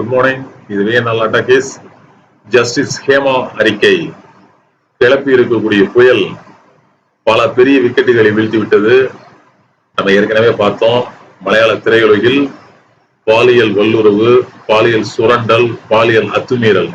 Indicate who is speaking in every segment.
Speaker 1: Good morning இது விஎன்எல் case justice Hema அறிக்கை. கிளப்பி இருக்கக்கூடிய புயல் பல பெரிய விக்கெட்டுகளை வீழ்த்தி விட்டது நம்ம ஏற்கனவே பார்த்தோம். மலையாள திரையுலகில் பாலியல் வல்லுறவு பாலியல் சுரண்டல் பாலியல் அத்துமீறல்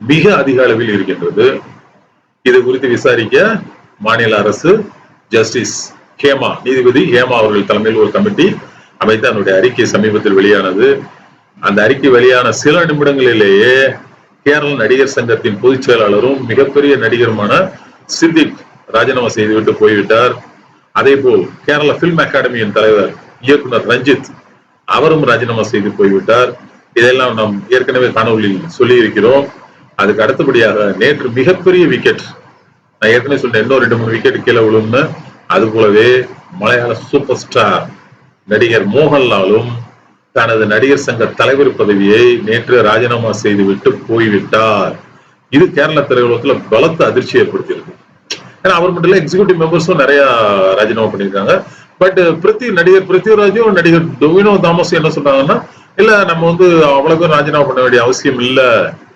Speaker 1: மிக அதிக அளவில் இருக்கின்றது. இது குறித்து விசாரிக்க மாநில அரசு ஜஸ்டிஸ் ஹேமா நீதிபதி ஹேமா அவர்கள் தலைமையில் ஒரு கமிட்டி அமைத்து அதனுடைய அறிக்கை சமீபத்தில் வெளியானது. அந்த அறிக்கை வெளியான சில நிமிடங்களிலேயே கேரள நடிகர் சங்கத்தின் பொதுச் செயலாளரும் மிகப்பெரிய நடிகருமான சித்திக் ராஜினாமா செய்துவிட்டு போய்விட்டார். அதே போல் கேரள பிலிம் அகாடமியின் தலைவர் இயக்குனர் ரஞ்சித் அவரும் ராஜினாமா செய்து போய்விட்டார். இதெல்லாம் நாம் ஏற்கனவே காணொலியில் சொல்லி இருக்கிறோம் அதுக்கு அடுத்தபடியாக நேற்று மிகப்பெரிய விக்கெட் நான் ஏற்கனவே சொன்னேன் இன்னும் ரெண்டு மூணு விக்கெட் கீழே விழும்னு. அது போலவே மலையாள சூப்பர் ஸ்டார் நடிகர் மோகன்லாலும் தனது நடிகர் சங்க தலைவர் பதவியை நேற்று ராஜினாமா செய்துவிட்டு போய்விட்டார். இது கேரள திரையுலகத்துல பலத்த அதிர்ச்சி ஏற்படுத்தியிருக்கு. ஏன்னா அவர் மட்டும் இல்ல எக்ஸிகூட்டிவ் மெம்பர்ஸும் நிறைய ராஜினாமா பண்ணியிருக்காங்க. பட் பிருத்தி நடிகர் பிருத்திவராஜும் நடிகர் டொமினோ தாமஸும் என்ன சொல்றாங்கன்னா இல்ல நம்ம வந்து அவ்வளவு ராஜினாமா பண்ண வேண்டிய அவசியம் இல்ல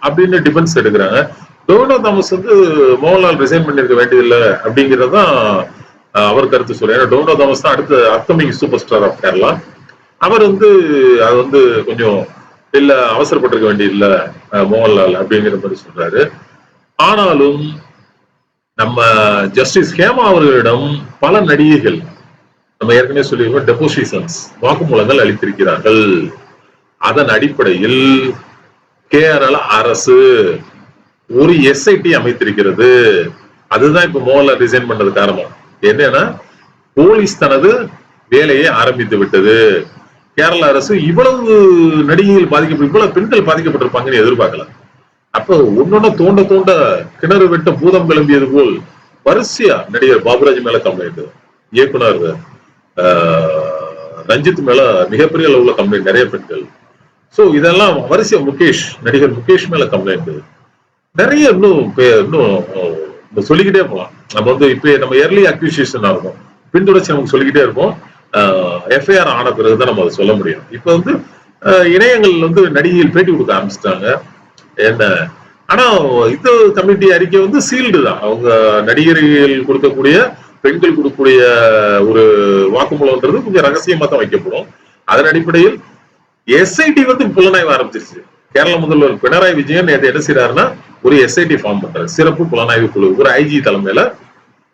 Speaker 1: அப்படின்னு டிஃபென்ஸ் எடுக்கிறாங்க. டொமினோ தாமஸ் வந்து மோகன்லால் ரிசைன் பண்ணிருக்க வேண்டியதில்லை அப்படிங்கறதான் அவர் கருத்து சொல்றேன் ஏன்னா டொமினோ தாமஸ் தான் அடுத்த upcoming super star of Kerala அவர் வந்து அது வந்து கொஞ்சம் இல்ல அவசரப்பட்டிருக்க வேண்டியதில்ல மோகன்லால் அப்படிங்கிற மாதிரி சொல்றாரு. ஆனாலும் நம்ம ஜஸ்டிஸ் ஹேமா அவர்களிடம் பல நடிகைகள் நம்ம ஏற்கனவே சொல்லியிருக்கோம் டெபோசிஷன்ஸ் வாக்குமூலங்கள் அளித்திருக்கிறார்கள். அதன் அடிப்படையில் கேரள அரசு ஒரு எஸ்ஐடி அமைத்திருக்கிறது. அதுதான் இப்ப மோகன்லால் ரிசைன் பண்றது காரணம். என்னன்னா போலீஸ் தனது வேலையை ஆரம்பித்து விட்டது. கேரள அரசு இவ்வளவு நடிகைகள் பாதிக்கப்பட்டு இவ்வளவு பெண்கள் பாதிக்கப்பட்டிருப்பாங்கன்னு எதிர்பார்க்கல. அப்போ ஒன்னொன்னு தோண்ட தோண்ட கிணறு வெட்ட பூதம் கிளம்பியது போல் வரிசையா நடிகர் பாபுராஜ் மேல கம்ப்ளைண்ட் இயக்குனர் ரஞ்சித் மேல மிகப்பெரிய அளவுல கம்ப்ளைண்ட் நிறைய பெண்கள். சோ இதெல்லாம் வரிசையா முகேஷ் நடிகர் முகேஷ் மேல கம்ப்ளைண்ட் நிறைய இன்னும் இன்னும் சொல்லிக்கிட்டே போகலாம் நம்ம வந்து இப்ப நம்ம இயர்லி அக்யூசியேஷன் இருக்கும். பின்தொடர்ச்சி நமக்கு சொல்லிக்கிட்டே இருப்போம். எஃப்ஐஆர் ஆன பிறகு தான் நம்ம அதை சொல்ல முடியும். இப்போ வந்து இணையங்கள் வந்து நடிகைகள் பேட்டி கொடுக்க ஆரம்பிச்சிட்டாங்க. என்ன? ஆனா இந்த கமிட்டி அறிக்கை வந்து சீல்டு தான். அவங்க நடிகர்கள் கொடுக்கக்கூடிய பெண்கள் கொடுக்கக்கூடிய ஒரு வாக்குமூலம்ன்றது கொஞ்சம் ரகசியமா தான் வைக்கப்படும். அதன் அடிப்படையில் எஸ்ஐடி வந்து புலனாய்வு ஆரம்பிச்சிருச்சு. கேரள முதல்வர் பினராயி விஜயன் நேற்று என்ன செய்யறாருன்னா ஒரு எஸ்ஐடி ஃபார்ம் பண்றாரு. சிறப்பு புலனாய்வு குழு ஒரு ஐஜி தலைமையில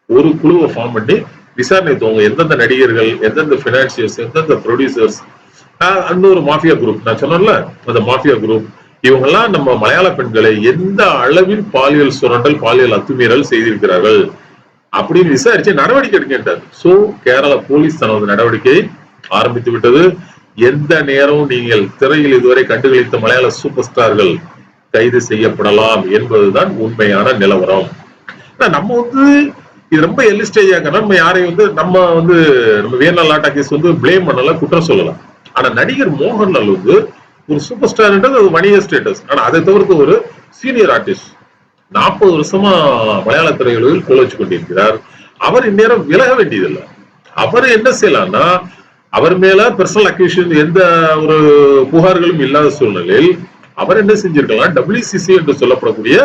Speaker 1: ஒரு குழுவை ஃபார்ம் பண்ணி விசாரணை துவங்க எந்தெந்த நடிகர்கள் எந்தெந்த பினான்சியர்ஸ் எந்தெந்த ப்ரொடியூசர்ஸ் அந்த ஒரு மாஃபியா குரூப் நான் சொன்னேன்ல அந்த மாஃபியா குரூப் இவங்கெல்லாம் நம்ம மலையாள பெண்களை எந்த அளவில் பாலியல் சுரண்டல் பாலியல் அத்துமீறல் செய்திருக்கிறார்கள் அப்படின்னு விசாரிச்சு நடவடிக்கை எடுக்கின்றார் சோ கேரள போலீஸ் தனது நடவடிக்கையை ஆரம்பித்து விட்டது. எந்த நேரம் நீங்கள் திரையில் இதுவரை கண்டுகளித்த மலையாள சூப்பர் ஸ்டார்கள் கைது செய்யப்படலாம் என்பதுதான் உண்மையான நிலவரம். நம்ம வந்து இது ரொம்ப எல்லி ஸ்டேஜ் நம்ம யாரையும் வந்து நம்ம வந்து நம்ம வியர்னால் லாட்டா கேஸ் வந்து பிளேம் பண்ணலாம் குற்றம் சொல்லலாம் ஆனா நடிகர் மோகன்லால் வந்து ஒரு சூப்பர் ஸ்டார்ன்றது அது வணிக ஸ்டேட்டஸ் ஆனா அதை தவிர்த்து ஒரு சீனியர் ஆர்டிஸ்ட் நாற்பது வருஷமா மலையாள திரையுலகில் குழச்சு கொண்டிருக்கிறார். அவர் இந்நேரம் விலக வேண்டியதில்லை. அவர் என்ன செய்யலாம்னா அவர் மேல பர்சனல் அக்யூஷன் எந்த ஒரு புகார்களும் இல்லாத சூழ்நிலையில் அவர் என்ன செஞ்சிருக்கலாம்? டபிள்யூசிசி என்று சொல்லப்படக்கூடிய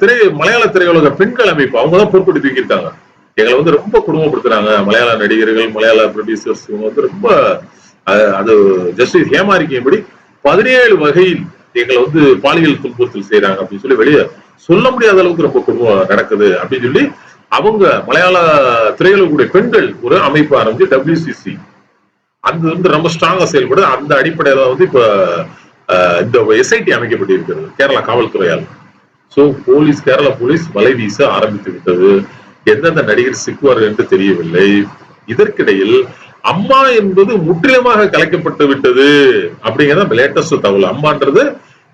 Speaker 1: திரை மலையாள திரையுலக பெண்கள் அமைப்பு அவங்க தான் பொறுப்படி தூக்கியிருக்காங்க. எங்களை வந்து ரொம்ப குடும்பப்படுத்துறாங்க. மலையாள நடிகர்கள் மலையாள ப்ரொடியூசர்ஸ் இவங்க வந்து ரொம்ப அது ஜஸ்டிஸ் ஹேமாரிக்கையின்படி பதினேழு வகையில் எங்களை வந்து பாலியல் துன்புறுத்தல் செய்யறாங்க அப்படின்னு சொல்லி வெளியே சொல்ல முடியாத அளவுக்கு ரொம்ப குடும்பம் நடக்குது அப்படின்னு சொல்லி அவங்க மலையாள திரையுலகக்கூடிய பெண்கள் ஒரு அமைப்பு ஆரம்பிச்சு டபிள்யூசிசி அது வந்து ரொம்ப ஸ்ட்ராங்கா செயல்படுது. அந்த அடிப்படையில வந்து இப்ப இந்த எஸ்ஐடி அமைக்கப்பட்டிருக்கிறது. கேரளா காவல்துறையால். சோ போலீஸ் கேரளா போலீஸ் வலை வீச ஆரம்பித்து விட்டது. எந்தெந்த நடிகர் சிக்குவார்கள் என்று தெரியவில்லை. இதற்கிடையில் அம்மா என்பது முற்றிலுமாக கலைக்கப்பட்டு விட்டது. அப்படிங்கிறத லேட்டஸ்ட் தகவல். அம்மான்றது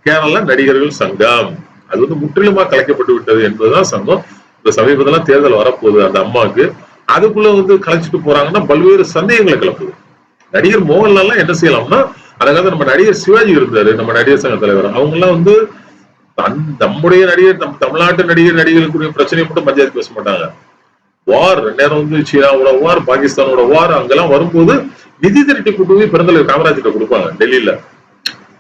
Speaker 1: கேரளா நடிகர்கள் சங்கம். அது வந்து முற்றிலுமா கலைக்கப்பட்டு விட்டது என்பதுதான் சங்கம். இந்த சமீபத்துல தேர்தல் வரப்போகுது அந்த அம்மாவுக்கு. அதுக்குள்ள வந்து கலைச்சிட்டு போறாங்கன்னா பல்வேறு சந்தேகங்களை கிளப்புது. நடிகர் மோகன்லால் என்ன செய்யலாம்னா அதுக்காக நம்ம நடிகர் சிவாஜி இருந்தாரு நம்ம நடிகர் சங்க தலைவர். அவங்க எல்லாம் வந்து நம்முடைய நடிகர் நம் தமிழ்நாட்டு நடிகர் நடிகர்களுக்குரிய பிரச்சனையை மட்டும் பஞ்சாயத்து பேச மாட்டாங்க. வார் நேரம் வந்து சீனாவோட வார் பாகிஸ்தானோட வார் அங்கெல்லாம் வரும்போது நிதி திரட்டி கொண்டு போய் பெருந்தலைவர் காமராஜர்கிட்ட கொடுப்பாங்க டெல்லியில.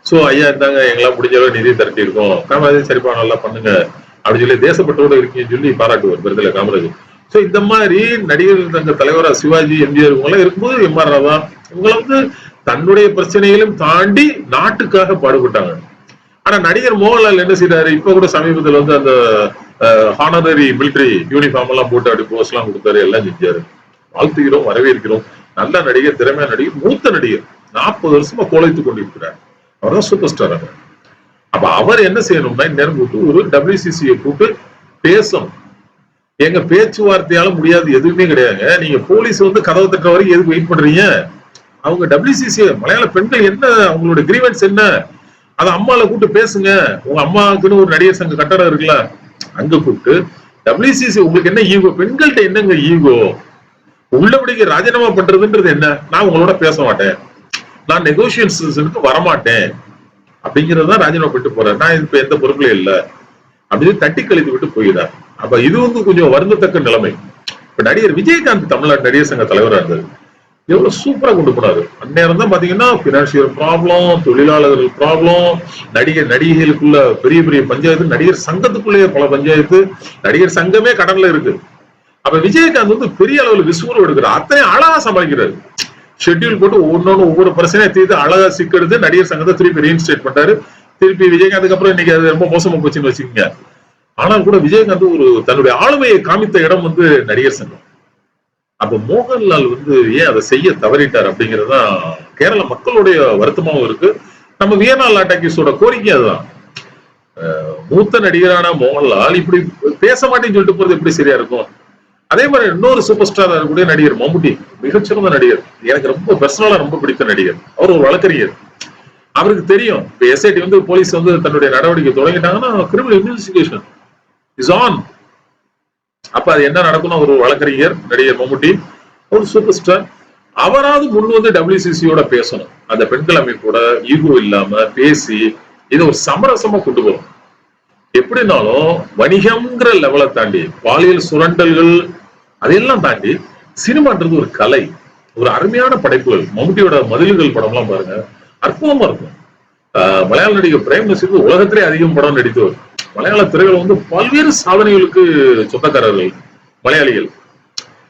Speaker 1: சோ ஐயா இருந்தாங்க எங்களாம் முடிஞ்ச அளவு நிதி திரட்டி இருக்கோம். காமராஜர் சரிப்பா நல்லா பண்ணுங்க. அப்படின்னு சொல்லி தேசப்பட்டோட இருக்கீங்கன்னு சொல்லி பாராட்டுவார் பிறந்தலை காமராஜர் சோ இந்த மாதிரி நடிகர்கள் தங்க தலைவரா சிவாஜி எம்ஜிஆர் இவங்க எல்லாம் இருக்கும்போது எம் ஆர் ராதா இவங்க வந்து தன்னுடைய பிரச்சனைகளையும் தாண்டி நாட்டுக்காக பாடுபட்டாங்க. ஆனா நடிகர் மோகன்லால் என்ன செய்யறாரு இப்ப கூட சமீபத்துல வந்து அந்த ஹானரரி மிலிட்டரி யூனிஃபார்ம் எல்லாம் போட்டு அப்படி போஸ்ட் எல்லாம் கொடுத்தாரு. எல்லாம் செஞ்சாரு. வாழ்த்துகிறோம் வரவேற்கிறோம். நல்ல நடிகர் திறமையான நடிகர் மூத்த நடிகர். நாற்பது வருஷமா கோலைத்து கொண்டிருக்கிறார். அவர் தான் சூப்பர் ஸ்டார் அவர். அப்ப அவர் என்ன செய்யணும்னா இந்நேரம் கூப்பிட்டு ஒரு டபிள்யூசிசியை கூப்பிட்டு பேசணும். எங்க பேச்சுவார்த்தையால முடியாது எதுவுமே கிடையாதுங்க நீங்க போலீஸ் வந்து கதவு தட்டுற வரைக்கும் எதுக்கு வெயிட் பண்றீங்க? அவங்க டபிள்யூசிசி மலையாள பெண்கள் என்ன அவங்களோட கிரீவன்ஸ் என்ன? அத அம்மால கூப்பிட்டு பேசுங்க. உங்க அம்மாவுக்குன்னு ஒரு நடிகர் சங்க கட்டடம் இருக்குல்ல அங்க கூப்பிட்டு டபிள்யூசிசி உங்களுக்கு என்ன ஈகோ பெண்கள்கிட்ட என்னங்க ஈகோ உள்ளபடிக்கு ராஜினாமா பண்றதுன்றது என்ன? நான் உங்களோட பேச மாட்டேன். நான் நெகோசியேஷன்ஸுக்கு வரமாட்டேன். அப்படிங்கறதுதான் ராஜினாமா பண்ணிட்டு போறேன் நான் இப்ப எந்த பொருட்களும் இல்ல. அப்படின்னு தட்டி கழித்து விட்டு போயிடார் அப்ப இது வந்து கொஞ்சம் வருந்தத்தக்க நிலைமை. இப்ப நடிகர் விஜயகாந்த் தமிழ்நாடு நடிகர் சங்க தலைவரா இருந்தார். எவ்வளவு சூப்பரா கொண்டு போனாரு. அந்நேரம் தான் பாத்தீங்கன்னா பினான்சியல் ப்ராப்ளம் தொழிலாளர்கள் ப்ராப்ளம் நடிகர் நடிகைகளுக்குள்ள பெரிய பெரிய பஞ்சாயத்து நடிகர் சங்கத்துக்குள்ளேயே பல பஞ்சாயத்து நடிகர் சங்கமே கடன்ல இருக்கு. அப்ப விஜயகாந்த் வந்து பெரிய அளவுல விசுவரம் எடுக்கிறார். அத்தனை அழகா சமாளிக்கிறாரு. ஷெட்யூல் போட்டு ஒன்னொன்னு ஒவ்வொரு பிரச்சனையை தீர்த்து அழகா சிக்கெடுத்து நடிகர் சங்கத்தை திருப்பி ரீஇன்ஸ்டேட் பண்றாரு திருப்பி விஜயகாந்துக்கு அப்புறம் இன்னைக்கு அது ரொம்ப மோசமா போச்சுன்னு வச்சுக்கோங்க. ஆனால் கூட விஜயகாந்த் ஒரு தன்னுடைய ஆளுமையை காமித்த இடம் வந்து நடிகர் சங்கம். அப்ப மோகன்லால் வந்து ஏன் அதை செய்ய தவறிட்டார் அப்படிங்கறதுதான் கேரள மக்களுடைய வருத்தமாவும் இருக்கு. நம்ம வியர்னால் லாட்டாக்கிஸோட கோரிக்கை அதுதான். மூத்த நடிகரான மோகன்லால் இப்படி பேச மாட்டேன்னு சொல்லிட்டு போறது எப்படி சரியா இருக்கும்? அதே மாதிரி இன்னொரு சூப்பர் ஸ்டார் இருக்கக்கூடிய நடிகர் மம்முட்டி மிகச்சிறந்த நடிகர். எனக்கு ரொம்ப பர்சனலா ரொம்ப பிடித்த நடிகர். அவர் ஒரு வழக்கறிஞர். அவருக்கு தெரியும் இப்ப எஸ்ஐடி வந்து போலீஸ் வந்து தன்னுடைய நடவடிக்கை தொடங்கிட்டாங்கன்னா கிரிமினல் இன்வெஸ்டிகேஷன் இஸ் ஆன் அப்ப அது என்ன நடக்கணும் ஒரு வழக்கறிஞர் நடிகர் மம்முட்டி ஒரு சூப்பர் ஸ்டார் அவராவது முன் வந்து டபிள்யூசிசியோட பேசணும். அந்த பெண்கள் அமைப்போட ஈகோ இல்லாம பேசி இதை ஒரு சமரசமா கொண்டு போகணும். எப்படினாலும் வணிகம்ங்கிற லெவலை தாண்டி பாலியல் சுரண்டல்கள் அதையெல்லாம் தாண்டி சினிமான்றது ஒரு கலை ஒரு அருமையான படைப்புகள். மம்முட்டியோட மதில்கள் படம்லாம் பாருங்க அற்புதமா இருக்கும். ஆஹ் மலையாள நடிகர் பிரேம் நசீர் உலகத்திலே அதிகம் படம் நடித்தவர். மலையாள திரைகள் வந்து பல்வேறு சாதனைகளுக்கு சொந்தக்காரர்கள் மலையாளிகள்.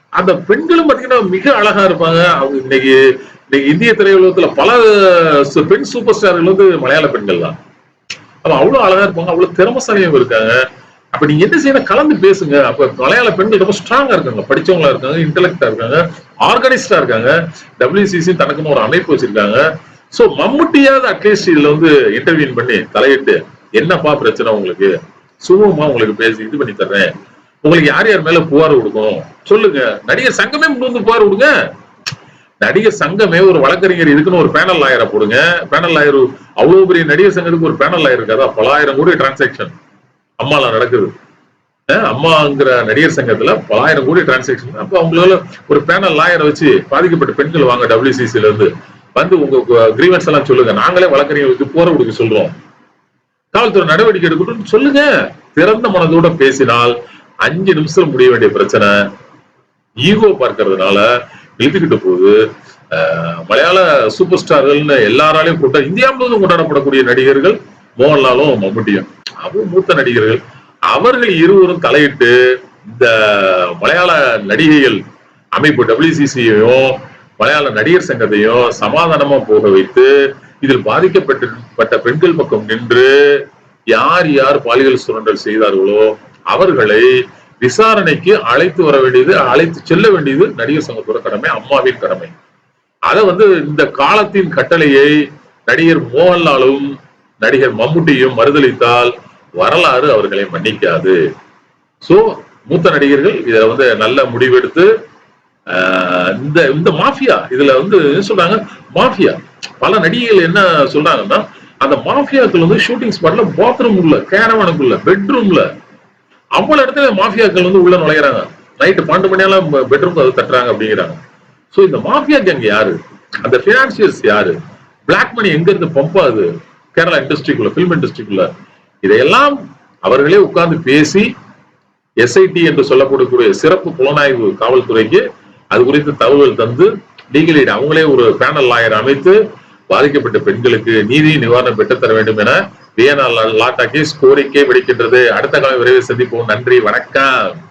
Speaker 1: அந்த பெண்களும் பாத்தீங்கன்னா மிக அழகா இருப்பாங்க. அவங்க இன்னைக்கு இன்னைக்கு இந்திய திரையுலகத்துல பல சு- பெண் சூப்பர் ஸ்டார்கள் வந்து மலையாள பெண்கள் தான். அப்ப அவ்வளவு அழகா இருப்பாங்க. அவ்வளவு திறமசாலியும் இருக்காங்க. அப்ப நீங்க என்ன செய்யணும்? கலந்து பேசுங்க. அப்ப மலையாள பெண்கள் ரொம்ப ஸ்ட்ராங்கா இருக்காங்க. படிச்சவங்களா இருக்காங்க இன்டெலக்டா இருக்காங்க ஆர்கனைஸ்டா இருக்காங்க. டபிள்யூசிசி தனக்குன்னு ஒரு அமைப்பு வச்சிருக்காங்க. சோ மம்முட்டியாவது அட்லீஸ்ட் இதுல வந்து இன்டர்வியூன் பண்ணி தலையிட்டு என்னப்பா பிரச்சனை உங்களுக்கு? சுகமா உங்களுக்கு பேசி இது பண்ணி தர்றேன். உங்களுக்கு யார் யார் மேல புகார் கொடுக்கும்? சொல்லுங்க. நடிகர் சங்கமே முன் வந்து புகார் கொடுங்க. நடிகர் சங்கமே ஒரு வழக்கறிஞர் இதுக்குன்னு ஒரு பேனல் லாயரை போடுங்க. பேனல் லாயர் அவ்வளவு பெரிய நடிகர் சங்கத்துக்கு ஒரு பேனல் லாயர் இருக்காதா. பலாயிரம் கோடி டிரான்சாக்ஷன் அம்மால நடக்குது. அம்மாங்கிற நடிகர் சங்கத்துல பலாயிரம் கோடி டிரான்சாக்ஷன் அப்ப அவங்களால ஒரு பேனல் லாயரை வச்சு பாதிக்கப்பட்ட பெண்கள் வாங்க டபிள்யூசிசில இருந்து. வந்து உங்க கிரீவன்ஸ் எல்லாம் சொல்லுங்க. நாங்களே வழக்கறிஞர்களுக்கு போற கொடுக்க சொல்றோம். காவல்துறை நடவடிக்கை எடுக்கட்டும். சொல்லுங்க. திறந்த மனதோட பேசினால் அஞ்சு நிமிஷம் முடிய வேண்டிய பிரச்சனை. ஈகோ பார்க்கறதுனால இழுத்துக்கிட்டு போகுது. மலையாள சூப்பர் ஸ்டார்கள்னு எல்லாராலையும் கூட்ட இந்தியா முழுவதும் கொண்டாடப்படக்கூடிய நடிகர்கள் மோகன்லாலும் மம்முட்டியும். அவங்க மூத்த நடிகர்கள். அவர்கள் இருவரும் தலையிட்டு இந்த மலையாள நடிகைகள் அமைப்பு டபிள்யூசிசியையும் மலையாள நடிகர் சங்கத்தையும் சமாதானமா போக வைத்து இதில் பாதிக்கப்பட்ட பெண்கள் பக்கம் நின்று யார் யார் பாலியல் சுரண்டல் செய்தார்களோ அவர்களை விசாரணைக்கு அழைத்து வர வேண்டியது அழைத்து செல்ல வேண்டியது நடிகர் சங்கத்தோட கடமை அம்மாவின் கடமை. அதை வந்து இந்த காலத்தின் கட்டளையை நடிகர் மோகன்லாலும் நடிகர் மம்முட்டியும் மறுதளித்தால் வரலாறு அவர்களை மன்னிக்காது. சோ மூத்த நடிகர்கள் இதை வந்து நல்ல முடிவெடுத்து ஆஹ், இந்த இந்த மாஃபியா இதுல வந்து என்ன சொல்றாங்க? மாஃபியா. பல நடிகைகள் என்ன சொல்றாங்கன்னா அந்த மாஃபியாக்கள் வந்து ஷூட்டிங் ஸ்பாட்ல பாத்ரூம் உள்ள கேரவனுக்குள்ள பெட்ரூம்ல அவ்வளவு இடத்துல மாஃபியாக்கள் வந்து உள்ள நுழையிறாங்க. நைட்டு பன்னெண்டு மணியெல்லாம் பெட்ரூம் அது தட்டுறாங்க அப்படிங்கிறாங்க. ஸோ இந்த மாஃபியா கேங் யாரு? அந்த பினான்சியர்ஸ் யாரு? பிளாக் மணி எங்க இருந்து பம்ப் ஆகுது? கேரளா இண்டஸ்ட்ரிக்குள்ள பிலிம் இண்டஸ்ட்ரிக்குள்ள இதையெல்லாம் அவர்களே உட்கார்ந்து பேசி எஸ்ஐடி என்று சொல்லப்படக்கூடிய சிறப்பு புலனாய்வு காவல்துறைக்கு அது குறித்து தகவல் தந்து லீகல் அவங்களே ஒரு பேனல் லாயர் அமைத்து பாதிக்கப்பட்ட பெண்களுக்கு நீதி நிவாரணம் பெற்றுத்தர வேண்டும் என வியனா லாட்டா கேஸ் கோரிக்கை விடுக்கின்றது. அடுத்த கால விரைவில் சந்திப்போம். நன்றி. வணக்கம்.